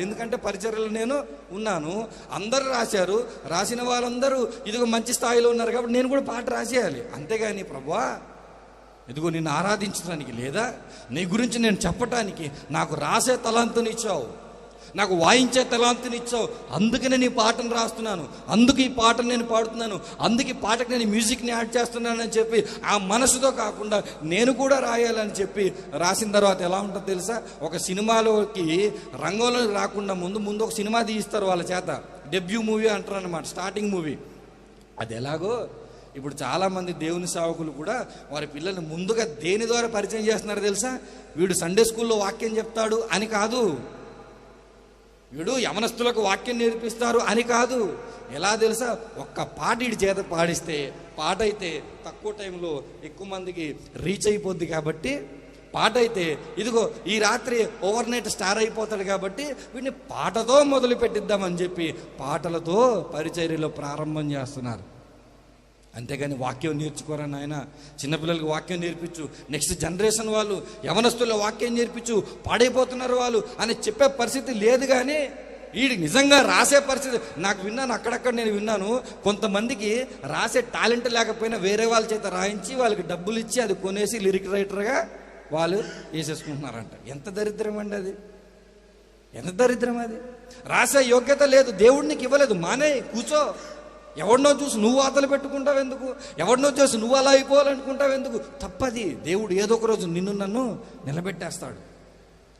ఎందుకంటే పరిచర్యలు నేను ఉన్నాను. అందరు రాశారు. రాసిన వాళ్ళందరూ ఇదిగో మంచి స్థాయిలో ఉన్నారు కాబట్టి నేను కూడా పాట రాసేయాలి. అంతేగాని ప్రభువా ఇదిగో నిన్ను ఆరాధించడానికి లేదా నీ గురించి నేను చెప్పటానికి నాకు రాసే తలాంతునిచ్చావు నాకు వాయించే తలాంతినిచ్చావు అందుకనే నీ పాటను రాస్తున్నాను. అందుకు ఈ పాటను నేను పాడుతున్నాను. అందుకు ఈ పాటకు నేను మ్యూజిక్ని యాడ్ చేస్తున్నానని చెప్పి ఆ మనసుతో కాకుండా నేను కూడా రాయాలని చెప్పి రాసిన తర్వాత ఎలా ఉంటుందో తెలుసా? ఒక సినిమాలోకి రంగంలో రాకుండా ముందు ముందు ఒక సినిమా తీయిస్తారు వాళ్ళ చేత. డెబ్యూ మూవీ అంటారు అనమాట స్టార్టింగ్ మూవీ. అది ఎలాగో ఇప్పుడు చాలామంది దేవుని సేవకులు కూడా వారి పిల్లల్ని ముందుగా దేని ద్వారా పరిచయం చేస్తున్నారు తెలుసా? వీడు సండే స్కూల్లో వాక్యం చెప్తాడు అని కాదు. వీడు యమనస్తులకు వాక్యం నేర్పిస్తారు అని కాదు. ఎలా తెలుసా? ఒక్క పాట వీడి చేత పాడిస్తే పాట అయితే తక్కువ టైంలో ఎక్కువ మందికి రీచ్ అయిపోద్ది కాబట్టి పాట అయితే ఇదిగో ఈ రాత్రి ఓవర్ నైట్ స్టార్ అయిపోతాడు కాబట్టి వీడిని పాటతో మొదలు పెట్టిద్దామని చెప్పి పాటలతో పరిచర్యలో ప్రారంభం చేస్తున్నారు. అంతేగాని వాక్యం నేర్చుకోరా నాయన. చిన్నపిల్లలకి వాక్యం నేర్పించు. నెక్స్ట్ జనరేషన్ వాళ్ళు యవనస్తుల వాక్యం నేర్పించు. పాడైపోతున్నారు వాళ్ళు అని చెప్పే పరిస్థితి లేదు కానీ వీడికి నిజంగా రాసే పరిస్థితి. నాకు విన్నాను అక్కడక్కడ నేను విన్నాను. కొంతమందికి రాసే టాలెంట్ లేకపోయినా వేరే వాళ్ళ చేత రాయించి వాళ్ళకి డబ్బులు ఇచ్చి అది కొనేసి లిరిక్ రైటర్గా వాళ్ళు వేసేసుకుంటున్నారంట. ఎంత దరిద్రం అండి అది? ఎంత దరిద్రం అది? రాసే యోగ్యత లేదు దేవుడు నీకు ఇవ్వలేదు. మానే కూర్చో. ఎవడినో చూసి నువ్వు వాతలు పెట్టుకుంటావు ఎందుకు? ఎవడినో చూసి నువ్వు అలా అయిపోవాలనుకుంటావు ఎందుకు? తప్పది. దేవుడు ఏదో ఒక రోజు నిన్ను నన్ను నిలబెట్టేస్తాడు.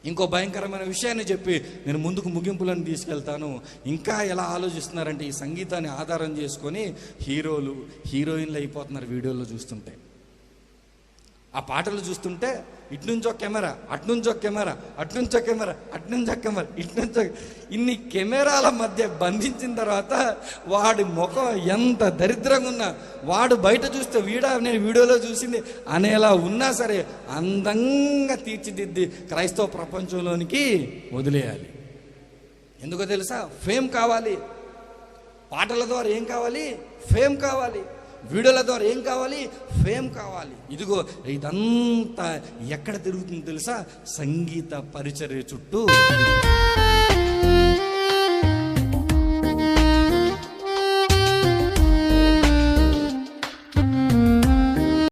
ఇంకో భయంకరమైన విషయాన్ని చెప్పి నేను ముందుకు ముగింపులను తీసుకెళ్తాను. ఇంకా ఎలా ఆలోచిస్తున్నారంటే ఈ సంగీతాన్ని ఆధారం చేసుకొని హీరోలు హీరోయిన్లు అయిపోతున్నారు వీడియోలో చూస్తుంటే. ఆ పాటలు చూస్తుంటే ఇట్నుంచో కెమెరా అట్నుంచో కెమెరా అట్నుంచో కెమెరా అట్నుంచో కెమెరా ఇట్నుంచో ఇన్ని కెమెరాల మధ్య బంధించిన తర్వాత వాడి ముఖం ఎంత దరిద్రంగా ఉన్నా వాడు బయట చూస్తే వీడా నేను వీడియోలో చూసింది అనేలా ఉన్నా సరే అందంగా తీర్చిదిద్ది క్రైస్తవ ప్రపంచంలోనికి వదిలేయాలి. ఎందుకో తెలుసా? ఫేమ్ కావాలి. పాటల ద్వారా ఏం కావాలి? ఫేమ్ కావాలి. వీడియోల ద్వారా ఏం కావాలి? ఫేమ్ కావాలి. ఇదిగో ఇదంతా ఎక్కడ తిరుగుతుందో తెలుసా? సంగీత పరిచర్య చుట్టూ.